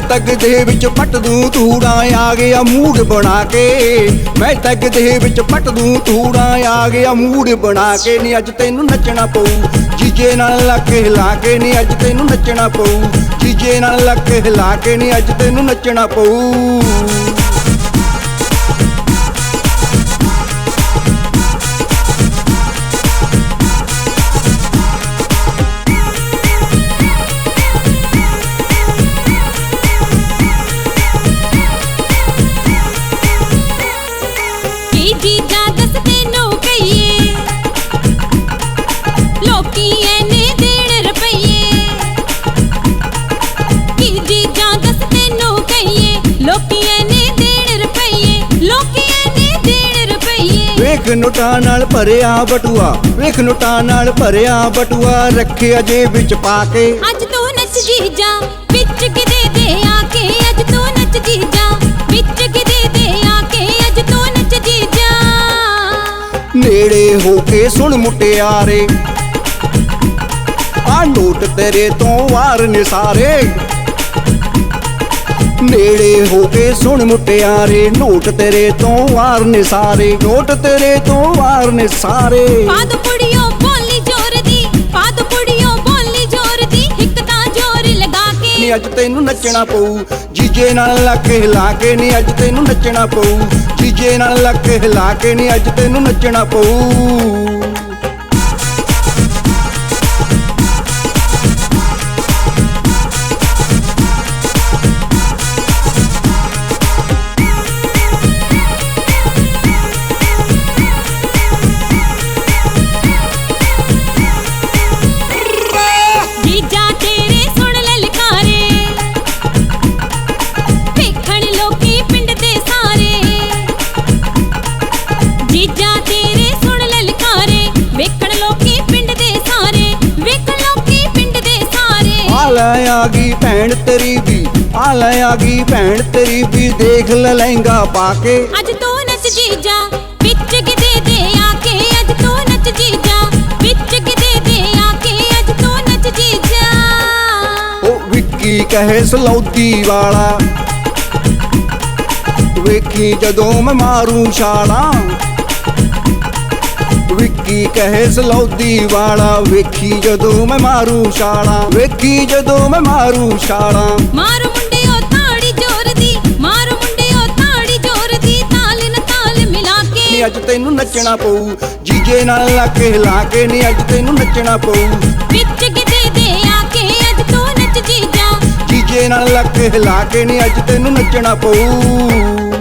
ਤੱਕ ਦੇ ਵਿੱਚ ਪੱਟ ਦੂੰ, ਤੂੜਾਂ ਆ ਗਿਆ ਮੂਡ ਬਣਾ ਕੇ। ਮੈਂ ਤੱਕ ਦੇ ਵਿੱਚ ਪੱਟ ਦੂੰ, ਤੂੜਾਂ ਆ ਗਿਆ ਮੂਡ ਬਣਾ ਕੇ। ਨੀ ਅੱਜ ਤੈਨੂੰ ਨੱਚਣਾ ਪਊ, ਜੀਜੇ ਨਾਲ ਲੱਕ ਹਿਲਾ ਕੇ। ਨੀ ਅੱਜ ਤੈਨੂੰ ਨੱਚਣਾ ਪਊ, ਜੀਜੇ ਨਾਲ ਲੱਕ ਹਿਲਾ ਕੇ। ਨੀ ਅੱਜ ਤੈਨੂੰ ਨੱਚਣਾ ਪਊ। ਲੋਕੀ ਐਨੇ ਦੇਣ ਰੁਪਈਏ। ਕੀ ਚੀਜ਼ਾਂ ਦੱਸ ਤੈਨੂੰ ਕਹੀਏ ਲੋਕੀ ਐਨੇ ਦੇਣ ਰੁਪਈਏ ਲੋਕੀ ਐਨੇ ਦੇਣ ਰੁਪਈਏ। ਵੇਖ ਨੋਟਾਂ ਨਾਲ ਭਰਿਆ ਬਟੂਆ ਵੇਖ ਨੋਟਾਂ ਨਾਲ ਭਰਿਆ ਬਟੂਆ ਰੱਖਿਆ ਜੇ ਵਿੱਚ ਪਾ ਕੇ। ਅੱਜ ਤੂੰ ਨੱਚ ਜੀਜਾ ਵਿੱਚ ਕਿਤੇ ਦੇ ਆ ਕੇ ਅੱਜ ਤੂੰ ਨੱਚ ਜੀਜਾ ਵਿੱਚ ਕਿਤੇ ਦੇ ਆ ਕੇ ਅੱਜ ਤੂੰ ਨੱਚ ਜੀਜਾ। ਨੇੜੇ ਹੋ ਕੇ ਸੁਣ ਮੁਟਿਆਰੇ ਨੋਟ ਤੇਰੇ ਤੋਂ ਵਾਰ ਨੇ ਸਾਰੇ ਨੇੜੇ ਹੋ ਕੇ ਸੁਣ ਮੁਟਿਆਰੇ ਨੋਟ ਤੇਰੇ ਤੋਂ ਵਾਰ ਨੇ ਸਾਰੇ ਨੋਟ ਤੇਰੇ ਤੋਂ ਵਾਰ ਨੇ ਸਾਰੇ ਪਾਦ ਕੁੜੀਓ ਬੋਲੀ ਜ਼ੋਰ ਦੀ ਪਾਦ ਕੁੜੀਓ ਬੋਲੀ ਜ਼ੋਰ ਦੀ ਇੱਕ ਤਾਂ ਜ਼ੋਰ ਲਗਾ ਕੇ। ਨੀ ਅੱਜ ਤੈਨੂੰ ਨੱਚਣਾ ਪਊ ਜੀਜੇ ਨਾਲ ਲੱਕ ਹਿਲਾ ਕੇ ਨੀ ਅੱਜ ਤੈਨੂੰ ਨੱਚਣਾ ਪਊ ਜੀਜੇ ਨਾਲ ਲੱਕ ਹਿਲਾ ਕੇ ਨੀ ਅੱਜ ਤੈਨੂੰ ਨੱਚਣਾ ਪਊ। ਆ ਗਈ ਭੈਣ ਤੇਰੀ ਵੀ ਆ ਲੈ ਆ ਗਈ ਭੈਣ ਤੇਰੀ ਵੀ ਦੇਖ ਲੈ ਲਹਿੰਗਾ ਪਾ ਕੇ। ਅੱਜ ਤੂੰ ਨੱਚ ਜੀਜਾ ਵਿੱਚ ਕਿਤੇ ਦੇ ਆ ਕੇ। ਅੱਜ ਤੂੰ ਨੱਚ ਜੀਜਾ ਵਿੱਚ ਕਿਤੇ ਦੇ ਆ ਕੇ। ਅੱਜ ਤੂੰ ਨੱਚ ਜੀਜਾ। ਉਹ ਵਿੱਕੀ ਕਹੇ ਸਲੌਦੀ ਵਾਲਾ। ਵੇਖੀ ਜਦੋਂ ਮੈਂ ਮਾਰੂ ਛਾਲਾਂ। ਵਿੱਕੀ ਕਹੇ ਸਲੌਦੀ ਵਾਲਾ ਵੇਖੀ ਜਦੋਂ ਮੈਂ ਮਾਰੂ ਛਾਲਾਂ ਵੇਖੀ ਜਦੋਂ ਮੈਂ ਮਾਰੂ ਛਾਲਾਂ। ਮਾਰੂ ਮੁੰਡਿਓ ਤਾੜੀ ਜ਼ੋਰ ਦੀ ਮਾਰੂ ਮੁੰਡਿਓ ਤਾੜੀ ਜ਼ੋਰ ਦੀ ਤਾਲ ਨਾਲ ਤਾਲ ਮਿਲਾ ਨੀ ਕੇ ਅੱਜ ਤੈਨੂੰ ਨੱਚਣਾ ਪਊ ਜੀਜੇ ਨਾਲ ਲੱਕ ਹਿਲਾ ਕੇ ਨੀ ਅੱਜ ਤੈਨੂੰ ਨੱਚਣਾ ਪਊ। ਵਿੱਚ ਕਿਤੇ ਦੇ ਆ ਕੇ ਅੱਜ ਤੂੰ ਨੱਚ ਜੀਜਾ। ਜੀਜੇ ਨਾਲ ਲੱਕ ਹਿਲਾ ਕੇ ਨੀ ਅੱਜ ਤੈਨੂੰ ਨੱਚਣਾ ਪਊ।